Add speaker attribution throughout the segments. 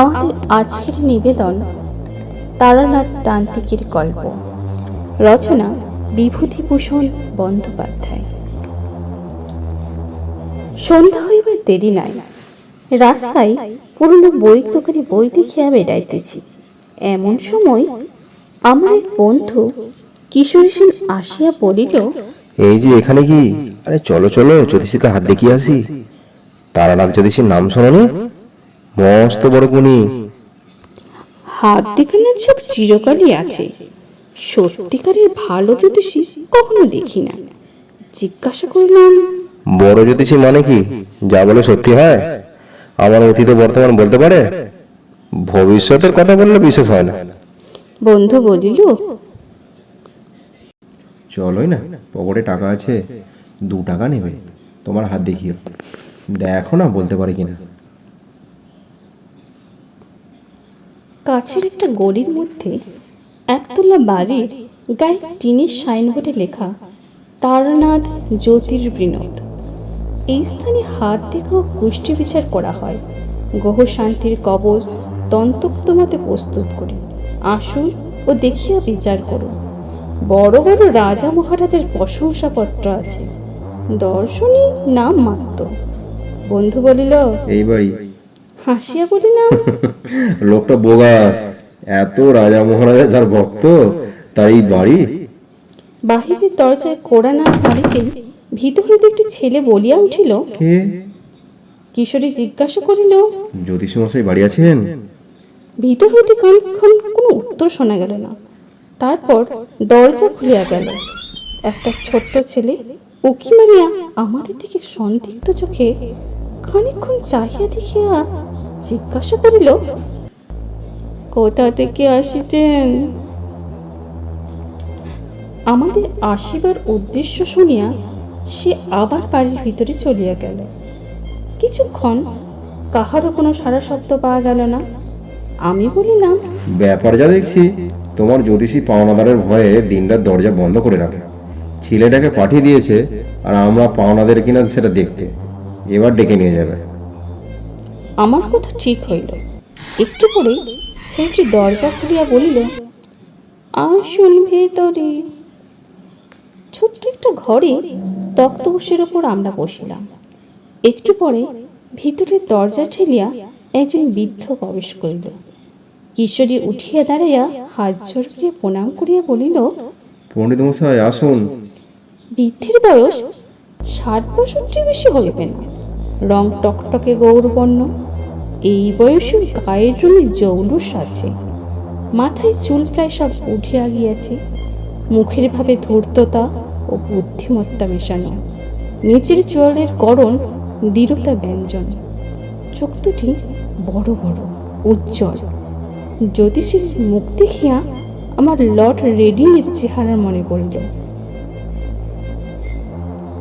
Speaker 1: আমাদের আজকের নিবেদন তারানাথ তান্ত্রিকের গল্প। রচনা বিভূতিভূষণ বন্দ্যোপাধ্যায়। সন্ধ্যা হইবার দেরি নাই। রাস্তায় পুরনো বই দোকানে বই দেখিয়া বেড়াইতেছি। এমন সময় আমার এক বন্ধু কিশোরী সেন আসিয়া বলিল,
Speaker 2: এই যে এখানে কি? আরে চলো চলো, জ্যোতিষীকে হাত দেখিয়ে আসি। তারানাথ জ্যোতিষীর নাম শোনি মস্ত বড় গুণী।
Speaker 1: হাত দেখানোর চোখ চিরকালই আছে। সত্যিকারের ভালো জ্যোতিষী কখনো দেখি না। জিজ্ঞাসা করলাম
Speaker 2: বড় জ্যোতিষী মানে কি? যা বলে সত্যি হয়? আমার অতীত বর্তমান বলতে পারে? ভবিষ্যতের কথা বললে বিশেষ হয় না।
Speaker 1: বন্ধু বলিল
Speaker 2: চলোই না পকেটে টাকা আছে দু টাকা নেবে তোমার হাত দেখিও। দেখো না বলতে পারে কিনা।
Speaker 1: কাছের একটা গলির মধ্যে একতলা বাড়ির গায়ে টিনের সাইনবোর্ডে লেখা, তারানাথ জ্যোতির্বিনোদ। এই স্থানে হাত দেখা ও কুষ্টি বিচার করা হয়। গ্রহ শান্তির কবচ তন্ত্রোক্ত মতে প্রস্তুত করে। আসুন ও দেখিয়া বিচার করুন। বড় বড় রাজা মহারাজের প্রশংসাপত্র আছে। দর্শনী নাম মাত্র বন্ধু বলিল,
Speaker 2: এইবারই
Speaker 1: হাসিয়া বলিলাম
Speaker 2: লোকটা বোগাস এত রাজা মহারাজা যার ভক্ত তার এই বাড়ি?
Speaker 1: বাহিরের দরজায় কোড়া না মারিতেই ভিতর হইতে একটি ছেলে বলিয়া উঠিল
Speaker 2: কে?
Speaker 1: কিশোরী জিজ্ঞাসা করিল
Speaker 2: জ্যোতিষ মশাই বাড়ি আছেন?
Speaker 1: ভিতর হইতে খানিকক্ষণ কোনো উত্তর শোনা গেল না। তারপর দরজা খুলিয়া গেল। একটা ছোট্ট ছেলে উকি মারিয়া আমাদের দিকে সন্দিগ্ধ চোখে খানিকক্ষণ চাহিয়া দেখিয়া জিজ্ঞাসা করিল, কোথা থেকে আসিতেন? আমাদের আসিবার উদ্দেশ্য শুনিয়া সে আবার বাড়ির ভিতরে চলিয়া গেল। কিছুক্ষণ কাহারও কোনো সারা শব্দ পাওয়া গেল না। আমি বলিলাম,
Speaker 2: ব্যাপার যা দেখছি, তোমার জ্যোতিষী পাওনাদারের ভয়ে দিনরাত দরজা বন্ধ করে রাখে। ছেলেটাকে পাঠিয়ে দিয়েছে, আর আমরা পাওনাদের কিনা সেটা দেখতে। এবার ডেকে নিয়ে যাবে।
Speaker 1: আমার কথা ঠিক হইল। একটু পরে ছেলেটি দরজা খুলিয়া বলিল আসুন ভেতরে। ছোট্ট একটা ঘরে তক্তবসের ওপর আমরা বসিলাম। একটু পরে ভিতরের দরজা ঠেলিয়া একজন বৃদ্ধ প্রবেশ করিল। কিশোরী উঠিয়া দাঁড়াইয়া হাত জোর করিয়া প্রণাম করিয়া বলিল
Speaker 2: পণ্ডিত মশাই আসুন।
Speaker 1: বৃদ্ধের বয়স ষাট বছরটির বেশি হইবে না। রং টকটকে গৌরবর্ণ। এই বয়সে গায়ের রঙে জৌলুস আছে। মাথায় চুল প্রায় সব উঠিয়া গিয়াছে মুখের ভাবে ধূর্ততা ও বুদ্ধিমত্তা মেশানো। নিচের চোয়ালের করণ দৃঢ়তা ব্যঞ্জন। চোখ দুটি বড় বড়, উজ্জ্বল। জ্যোতিষীর মুখ দেখিয়া আমার লর্ড রেডিংয়ের চেহারা মনে পড়িল।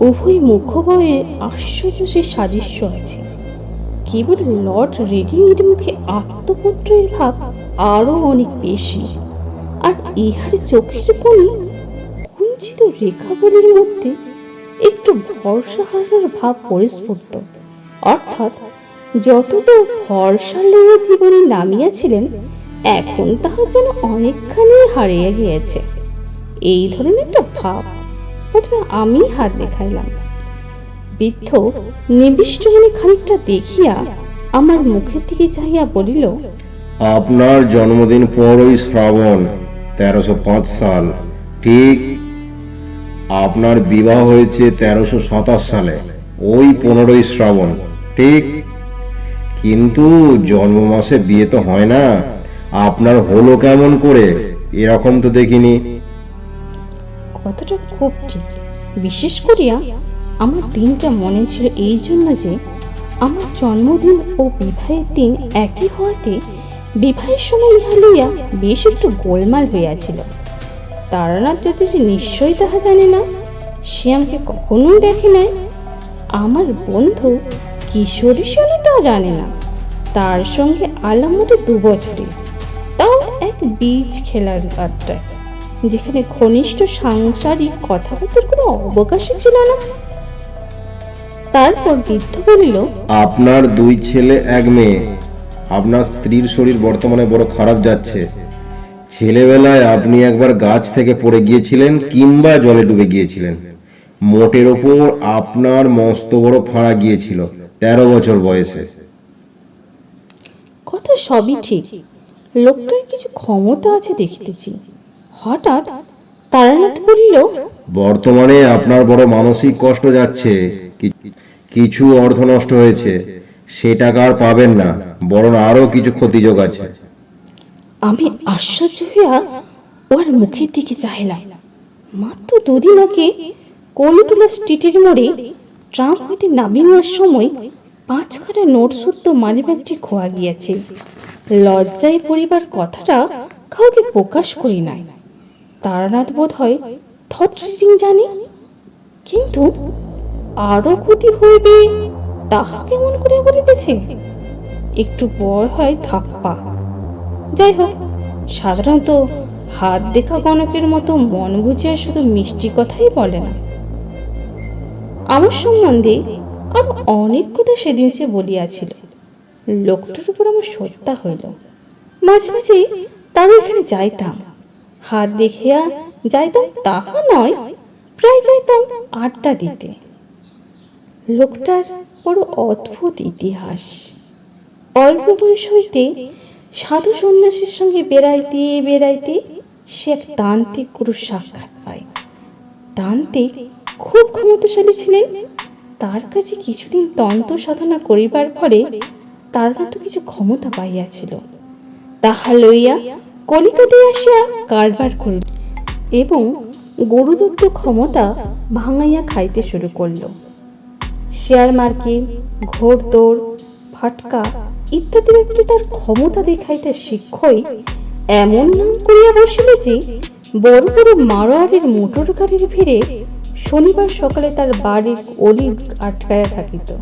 Speaker 1: উভয় মুখবয়ে আশ্চর্য সে সাদৃশ্য আছে। কেবল লর্ড রেডিংয়ের মুখে আত্মপুত্রের ভাব আরও অনেক বেশি। আর ইহার চোখের কোণে কুঞ্চিত রেখাবলির মধ্যে একটু ভরসা হারার ভাব পরিস্ফুট। অর্থাৎ যতটা ভরসা লইয়া জীবনে নামিয়াছিলেন, এখন তাহা যেন অনেকখানি হারিয়ে গিয়েছে। এই ধরনের একটা ভাব প্রথমে আমি হাত দেখাইলাম। বৃদ্ধ নিবিষ্ট মনে খানিকটা দেখিয়া আমার মুখের দিকে চাহিয়া বলিল
Speaker 2: আপনার জন্মদিন পনেরোই শ্রাবণ তেরোশো পাঁচ সাল। ঠিক আপনার বিবাহ হয়েছে তেরোশো সাতাশ সালে ওই পনেরোই শ্রাবণ। ঠিক কিন্তু জন্ম মাসে বিয়ে তো হয় না। আপনার হলো কেমন করে এরকম তো দেখিনি।
Speaker 1: কথাটা খুব ঠিক। বিশেষ করিয়া আমার দিনটা মনে ছিল এই জন্য যে আমার জন্মদিন ও বিবাহের দিন একই হওয়াতে বিবাহের সময় ইহা লইয়া বেশ একটু গোলমাল হইয়াছিল। তারানাথ যদি নিশ্চয়ই তাহা জানে না, সে আমাকে কখনোই দেখে নাই। আমার বন্ধু কিশোরী সেনও তা জানে না। তার সঙ্গে আলাম মোটে দু বছরে তাও এক বীজ খেলার আড্ডায় যেখানে ঘনিষ্ঠ সাংসারিক কথাবার্তার কোনো অবকাশই ছিল না। তারপর বৃদ্ধ বলিল
Speaker 2: আপনার দুই ছেলে এক মেয়ে। আপনার স্ত্রীর শরীর বর্তমানে বড় খারাপ যাচ্ছে। ছেলেবেলায় আপনি একবার গাছ থেকে পড়ে গিয়েছিলেন কিংবা জলে ডুবে গিয়েছিলেন। মোটের ওপর আপনার মস্ত বড় ফাঁড়া গিয়েছিল তেরো বছর বয়সে।
Speaker 1: কথা সবই ঠিক। লোকটার কিছু ক্ষমতা আছে দেখিতেছি। হঠাৎ তারানাথ বলিল
Speaker 2: বর্তমানে আপনার বড় মানসিক কষ্ট যাচ্ছে। কিছু অর্থ নষ্ট হয়েছে, সে টাকা আর পাবেন না, বরং আরও কিছু ক্ষতিযোগ আছে।
Speaker 1: আমি আশ্চর্য হইয়া ওর মুখের দিকে চাহিলাম। মাত্র দুদিন আগে কলিটুলা স্ট্রিটের মোড়ে ট্রাম হইতে নেওয়ার সময় পাঁচ খাটা নোট শুদ্ধ মানিব্যাগটি খোয়া গিয়াছে। লজ্জায় পরিবার কথাটা কাউকে প্রকাশ করি নাই। তারানাথ বোধ হয় থট রিডিং জানে, কিন্তু আরও ক্ষতি হইবে, তাহা কেমন করে বলিতেছে? একটু পর হয় ধাপ্পা যাই হোক, সাধারণত হাত দেখা গণকের মতো মন বুঝিয়া শুধু মিষ্টি কথাই বলে না। আমার সম্বন্ধে আর অনেক কথা সেদিন সে বলিয়াছিল। লোকটার উপর আমার সত্যা হইল। মাঝে মাঝে তার এখানে যাইতাম। হাত দেখিয়া যাইতাম, তাহা নয়, প্রায় যাইতাম আড্ডা দিতে। লোকটার বড় অদ্ভুত ইতিহাস। অল্প বয়স হইতে সাধু সন্ন্যাসীর সঙ্গে বেড়াইতে বেড়াইতে সে এক তান্ত্রিক গুরুর সাক্ষাৎ পায়। তান্ত্রিক খুব ক্ষমতাশালী ছিলেন। তার কাছে কিছুদিন তন্ত্র সাধনা করিবার পরে তার মতো কিছু ক্ষমতা পাইয়াছিল। তাহা লইয়া কলিকাতায় আসিয়া কারবার করিল এবং গরুদত্ত ক্ষমতা ভাঙাইয়া খাইতে শুরু করল। শেয়ার মার্কেট ঘোড়দৌড় ফাটকা ইত্যাদি ব্যাপারে তার ক্ষমতা দেখাইতে শিক্ষই এমন নাম করিয়া বসিল যে, বড় বড় মারোয়ারির মোটর গাড়ির ভিড়ে শনিবার সকালে তার বাড়ির অলি আটকায়া থাকিত।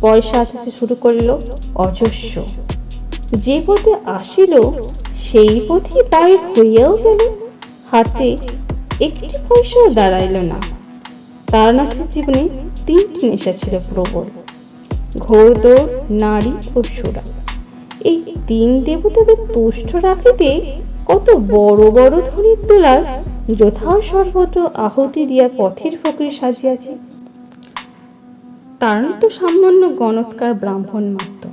Speaker 1: পয়সা আসতে শুরু করিল অজস্র। যে পথে আসিল, সেই পথে বাইর হইয়াও গেল। হাতে একটি পয়সাও দাঁড়াইল না। তারানাথের জীবনে তিনটি নেশা ছিল প্রবল ঘোরদৌড় নারী ও সুরা। এই তিন দেবতাকে তুষ্ট রাখিতে কত বড় বড় ধনির তোলার যথা সর্বত আহুতি দিয়া পথের ফকরি সাজিয়াছে। তার তো সামান্য গণৎকার ব্রাহ্মণ মাত্র।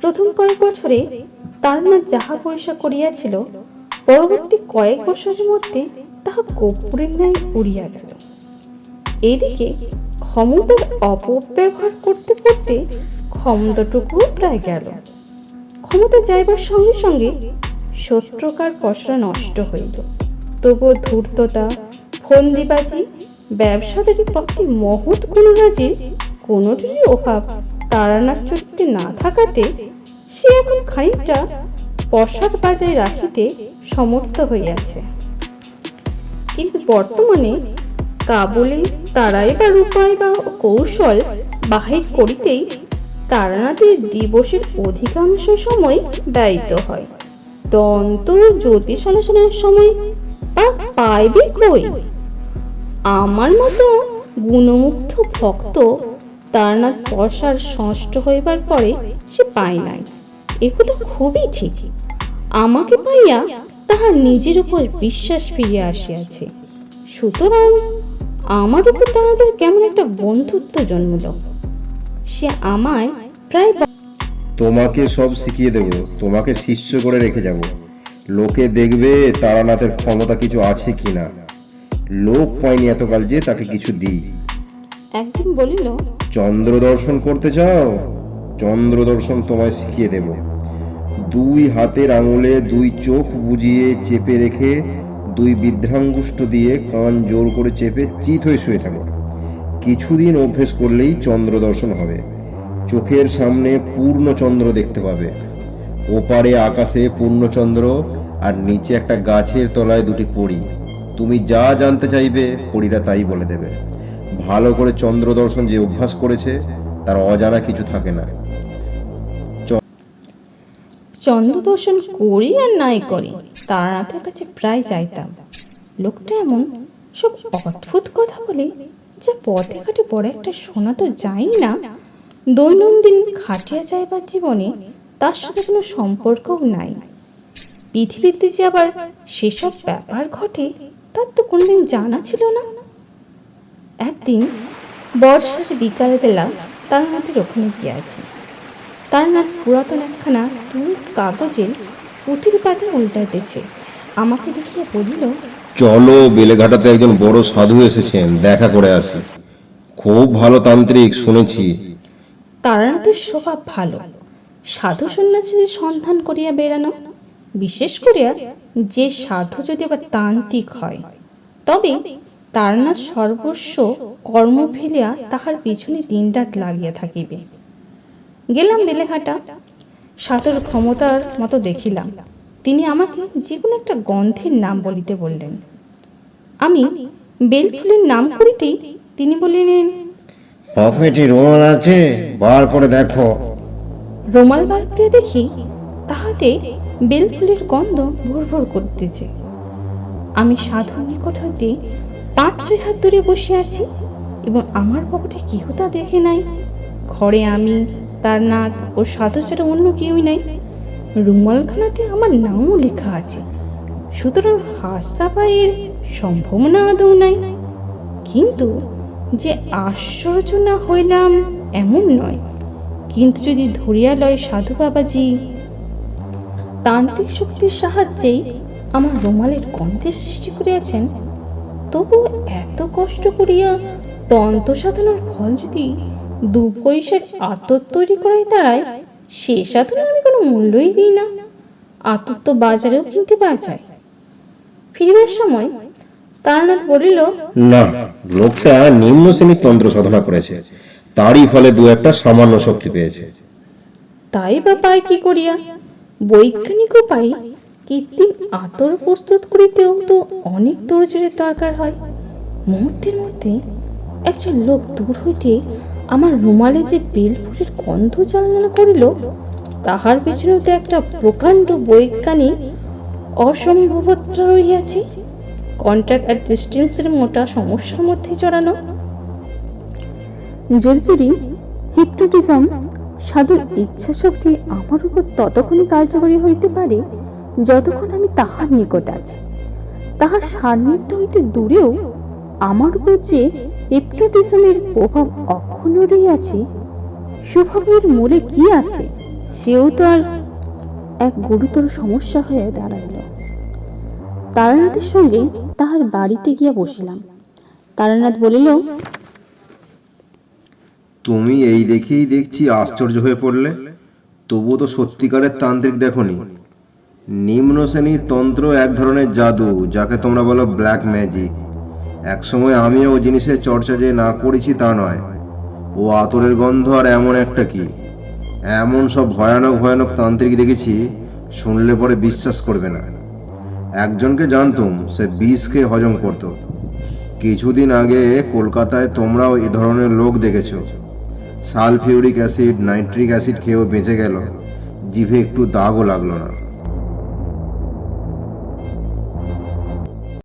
Speaker 1: প্রথম কয়েক বছরে তার না যাহা পয়সা করিয়াছিল, পরবর্তী কয়েক বছরের মধ্যে তাহা কর্পূরের ন্যায় উড়িয়া গেল। এদিকে ক্ষমতার অপব্যবহার করতে করতে ক্ষমতাটুকুও প্রায় গেল। ক্ষমতা যাইবার সঙ্গে সঙ্গে শত্রুকার পশরা নষ্ট হইল। তবুও ধূর্ততা, ফন্দিবাজি, ব্যবসাদারি প্রতি মহৎ গুণরাজির কোনোটিরই অভাব তারানার চরিত্রে না থাকাতে সে এখন খানিকটা পশ্চাৎ বাজায় রাখিতে সমর্থ হইয়াছে। কিন্তু বর্তমানে কাবুলে তারাইবার উপায় বা কৌশল বাহির করিতেই তারানাথের দিবসের অধিকাংশ সময় ব্যয়িত হয়। দন্ত জ্যোতিষ আলোচনার সময় বা পাইবে কই আমার মতো গুণমুগ্ধ ভক্ত তারানাথ পশার ষষ্ঠ হইবার পরে সে পায় নাই। একথা খুবই ঠিক। আমাকে পাইয়া তাহার নিজের উপর বিশ্বাস ফিরিয়া আসিয়াছে। সুতরাং আমার উপর তাহাদের কেমন একটা বন্ধুত্ব জন্মল। সে আমায় প্রায়
Speaker 2: তোমাকে সব শিখিয়ে দেব তোমাকে শিষ্য করে রেখে যাব। লোকে দেখবে তারানাথের ক্ষমতা কিছু আছে কিনা। লোক পায়নি এতকাল যে তাকে কিছু দিই।
Speaker 1: একদিন বলিল
Speaker 2: চন্দ্র দর্শন করতে চাও? চন্দ্র দর্শন তোমায় শিখিয়ে দেব। দুই হাতের আঙুলে দুই চোখ বুজিয়ে চেপে রেখে দুই বৃদ্ধাঙ্গুষ্ঠ দিয়ে কান জোর করে চেপে চিত হয়ে শুয়ে থাকো। কিছুদিন অভ্যেস করলেই চন্দ্র দর্শন হবে। চোখের সামনে পূর্ণ চন্দ্র দেখতে পাবে। ওপারে আকাশে পূর্ণচন্দ্র আর নিচে একটা গাছের তলায় দুটি পড়ি। তুমি যা জানতে চাইবে, পরীরা তাই বলে দেবে। ভালো করে চন্দ্র দর্শন যে অভ্যাস করেছে, তার অজানা কিছু থাকে না।
Speaker 1: চন্দ্র দর্শন করি আর নাই করি। তারানাথের কাছে প্রায় যাইতাম। লোকটা এমন সব অদ্ভুত কথা বলে যা পথে ঘাটে বড় একটা শোনা তো যাই না। দৈনন্দিন খাটিয়া যাইবার জীবনে তার সাথে কোনো সম্পর্কও নাই। পৃথিবীতে যে আবার সেসব ব্যাপার ঘটে, তার তো কোনোদিন জানা ছিল না। একদিন বর্ষার বিকালবেলা তার নাতের ওখানে গিয়েছে। তার নাত পুরাতন একখানা টুল কাগজের পুঁথির পাতে উল্টাইতেছে। আমাকে দেখিয়ে বলিল
Speaker 2: চলো বেলেঘাটাতে একজন বড় সাধু এসেছেন দেখা করে আসি। খুব ভালো তান্ত্রিক শুনেছি।
Speaker 1: তারানাথের স্বভাব ভালো। সাধু সন্ন্যাসীদের সন্ধান করিয়া বেড়ানো বিশেষ করিয়া যে সাধু যদি আবার তান্ত্রিক হয় তবে তারানাথ সর্বস্ব কর্ম ফেলিয়া তাহার পিছনে দিনরাত লাগিয়া থাকিবে। গেলাম বেলেঘাটা সাধুর ক্ষমতার মতো দেখিলাম। তিনি আমাকে যে কোনো একটা গন্ধের নাম বলিতে বললেন। আমি বেলফুলের নাম করিতেই তিনি বলিলেন
Speaker 2: পকেটে রোমাল আছে বার করে দেখো।
Speaker 1: রোমাল বার করে দেখি তাহাতে বেলফুলের গন্ধ ভোর ভোর করতেছে। আমি সাধুর নিকট পাঁচ ছয় হাত দূরে বসে আছি এবং আমার পকেটে কেহ তা দেখে নাই। ঘরে আমি তার নাথ ও সাধু ছাড়া অন্য কেউই নাই। রুমালখানাতে আমার নামও লেখা আছে। সুতরাং হাসটা পায়ের সম্ভাবনা আদৌ নাই। কিন্তু যে আশ্চর্য না হইলাম এমন নয়। কিন্তু যদি ধরিয়া লয় সাধু বাবাজি, তান্ত্রিক শক্তির সাহায্যেই আমার রুমালের গন্ধের সৃষ্টি করিয়াছেন, তবু এত কষ্ট করিয়া তন্ত্র সাধনার ফল যদি দু পয়সার আতর তৈরি করাই দাঁড়ায় সে সাধনা আমি কোনো মূল্যই দিই না। আতর তো বাজারেও কিনতে পাওয়া যায় ফিরবার সময় তারানাথ বলিল
Speaker 2: না লোকটা নিম্ন শ্রেণির তন্ত্র সাধনা করেছে। তারই ফলে দু একটা সামান্য শক্তি পেয়েছে।
Speaker 1: তাই বা পায় কি করিয়া? বৈজ্ঞানিক উপায়ে কৃত্রিম আতর প্রস্তুত করিতেও তো অনেক তোড়জোড়ের দরকার হয়। মুহূর্তের মধ্যে একজন লোক দূর হইতে আমার রুমালে যে বেলফুলের গন্ধ চালনা করিল, তাহার পেছনে তো একটা প্রকাণ্ড বৈজ্ঞানিক অসম্ভবতা রহিয়াছে। কন্ট্যাক্ট অ্যাট ডিস্টেন্সের মোটা সমস্যার মধ্যে জড়ানো। যদি হিপনোটিজম সাধুর ইচ্ছা শক্তি আমার উপর ততক্ষণই কার্যকরী হইতে পারে যতক্ষণ আমি তাহার নিকট আছি। তাহার সান্নিধ্য হইতে দূরেও আমার উপর যে হিপনোটিজমের প্রভাব অক্ষুণ্ণ রইয়াছে স্বভাবের মূলে কি আছে? সেও তো আর এক গুরুতর সমস্যা হয়ে দাঁড়াইল। তারানাথের সঙ্গে তাহার বাড়িতে গিয়া বসিলাম। তারানাথ বলিল,
Speaker 2: তুমি এই দেখেই দেখছি আশ্চর্য হয়ে পড়লে। তবুও তো সত্যিকারের তান্ত্রিক দেখনি। নিম্ন শ্রেণির তন্ত্র এক ধরনের জাদু, যাকে তোমরা বলো ব্ল্যাক ম্যাজিক একসময় আমিও জিনিসের চর্চা যে না করেছি তা নয়। ও আতরের গন্ধ আর এমন একটা কি? এমন সব ভয়ানক ভয়ানক তান্ত্রিক দেখেছি, শুনলে পরে বিশ্বাস করবে না। একজনকে জানতুম, সে বিষকে হজম করত। কিছুদিন আগে কলকাতায় তোমরাও এ ধরনের লোক দেখেছ। সালফিউরিক অ্যাসিড, নাইট্রিক অ্যাসিড খেয়েও বেঁচে গেল। জিভে একটু দাগও লাগল না।